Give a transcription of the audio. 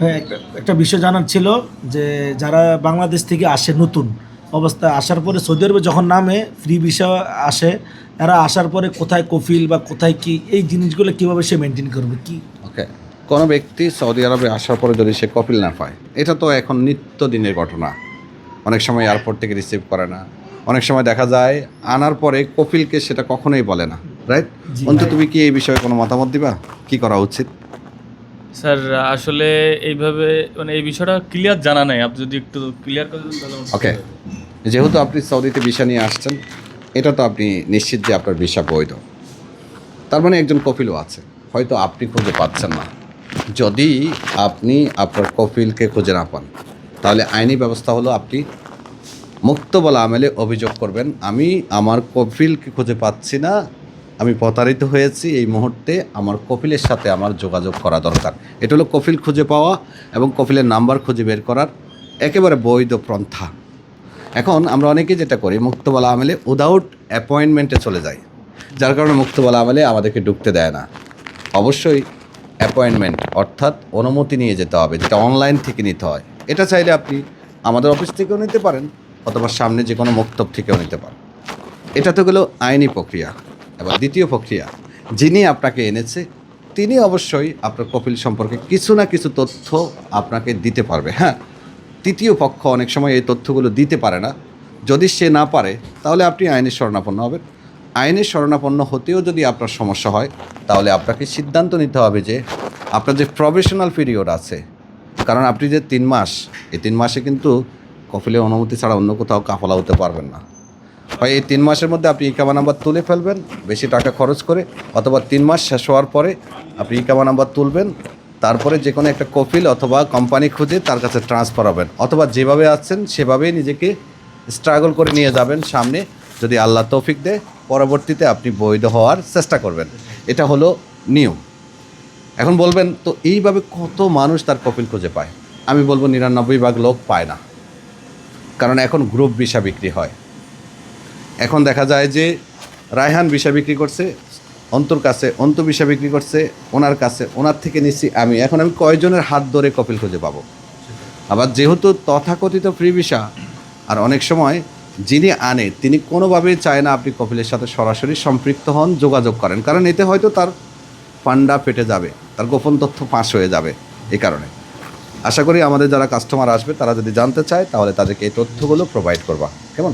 হ্যাঁ, একটা একটা বিষয় জানার ছিল যে যারা বাংলাদেশ থেকে আসে নতুন অবস্থায় আসার পরে সৌদি আরবে যখন নামে ফ্রি ভিসা আসে এরা আসার পরে কোথায় কফিল বা কোথায় কি এই জিনিসগুলো কীভাবে সে মেনটেন করবে কি? ওকে। কোনো ব্যক্তি সৌদি আরবে আসার পরে যদি সে কপিল না পায় এটা তো এখন নিত্য দিনের ঘটনা। অনেক সময় এয়ারপোর্ট থেকে রিসিভ করে না। অনেক সময় দেখা যায় আনার পরে কপিলকে সেটা কখনোই বলে না রাইট জি। অন্তু তুমি কি এই বিষয়ে কোনো মতামত দিবা? কি করা উচিত? স্যার, আসলে এইভাবে মানে এই বিষয়টা ক্লিয়ার জানা নাই। আপনি যদি একটু ক্লিয়ার করে দেন ওকে যেহেতু আপনি সৌদিতে ভিসা নিয়ে আসছেন, এটা তো আপনি নিশ্চিত যে আপনার ভিসা বৈধ। তার মানে একজন কপিলও আছে। হয়তো আপনি খুঁজে পাচ্ছেন না। যদি আপনি আপনার কপিলকে খুঁজে না পান, তাহলে আইনি ব্যবস্থা হলো আপনি মুক্ত বলা আমেলে অভিযোগ করবেন, আমি আমার কপিলকে খুঁজে পাচ্ছি না আমি প্রতারিত হয়েছি এই মুহূর্তে আমার কপিলের সাথে আমার যোগাযোগ করা দরকার। এটা হলো কপিল খুঁজে পাওয়া এবং কপিলের নাম্বার খুঁজে বের করার একেবারে বৈধ পন্থা। এখন আমরা অনেকেই যেটা করি, মুক্তবালা আমেলে উদাউট অ্যাপয়েন্টমেন্টে চলে যাই। যার কারণে মুক্তবালা আমেলে আমাদেরকে ঢুকতে দেয় না। অবশ্যই অ্যাপয়েন্টমেন্ট অর্থাৎ অনুমতি নিয়ে যেতে হবে, যেটা অনলাইন থেকে নিতে হয়। এটা চাইলে আপনি আমাদের অফিস থেকেও নিতে পারেন, অথবা সামনে যে কোনো মক্তব থেকেও নিতে পারেন। এটা তো গেল আইনি প্রক্রিয়া। এবার দ্বিতীয় প্রক্রিয়া, যিনি আপনাকে এনেছে, তিনি অবশ্যই আপনার কপিল সম্পর্কে কিছু না কিছু তথ্য আপনাকে দিতে পারবে। হ্যাঁ তৃতীয় পক্ষ অনেক সময় এই তথ্যগুলো দিতে পারে না। যদি সে না পারে, তাহলে আপনি আইনের শরণাপন্ন হবেন। আইনের শরণাপন্ন হতেও যদি আপনার সমস্যা হয়, তাহলে আপনাকে সিদ্ধান্ত নিতে হবে যে আপনার যে প্রফেশনাল পিরিয়ড আছে, কারণ আপনি যে তিন মাস, এই তিন মাসে কিন্তু কফিলের অনুমতি ছাড়া অন্য কোথাও কাফলা হতে পারবেন না। হয় এই তিন মাসের মধ্যে আপনি ইকামা নাম্বার তুলে ফেলবেন, বেশি টাকা খরচ করে, অথবা তিন মাস শেষ হওয়ার পরে আপনি ইকামা নাম্বার তুলবেন, তারপরে যে কোনো একটা কপিল অথবা কোম্পানি খুঁজে তার কাছে ট্রান্সফার হবেন, অথবা যেভাবে আসছেন সেভাবেই নিজেকে স্ট্রাগল করে নিয়ে যাবেন সামনে, যদি আল্লাহ তৌফিক দেয়, পরবর্তীতে আপনি বৈধ হওয়ার চেষ্টা করবেন। এটা হলো নিয়ম। এখন বলবেন, তো এইভাবে কত মানুষ তার কপিল খুঁজে পায়? আমি বলব, নিরানব্বই ভাগ লোক পায় না। কারণ এখন গ্রুপ ভিসা বিক্রি হয়। এখন দেখা যায় যে রায়হান ভিসা বিক্রি করছে, অন্তর কাছে, অন্ত ভিসা বিক্রি করছে, ওনার কাছে, ওনার থেকে নিচ্ছি আমি। এখন আমি কয়জনের হাত ধরে কপিল খুঁজে পাবো? আবার যেহেতু তথাকথিত ফ্রি ভিসা আর অনেক সময় যিনি আনে, তিনি কোনোভাবেই চায় না আপনি কপিলের সাথে সরাসরি সম্পৃক্ত হন, যোগাযোগ করেন। কারণ এতে হয়তো তার পান্ডা ফেটে যাবে, তার গোপন তথ্য ফাঁস হয়ে যাবে এই কারণে। আশা করি আমাদের যারা কাস্টমার আসবে, তারা যদি জানতে চায়, তাহলে তাদেরকে এই তথ্যগুলো প্রোভাইড করবা। কেমন?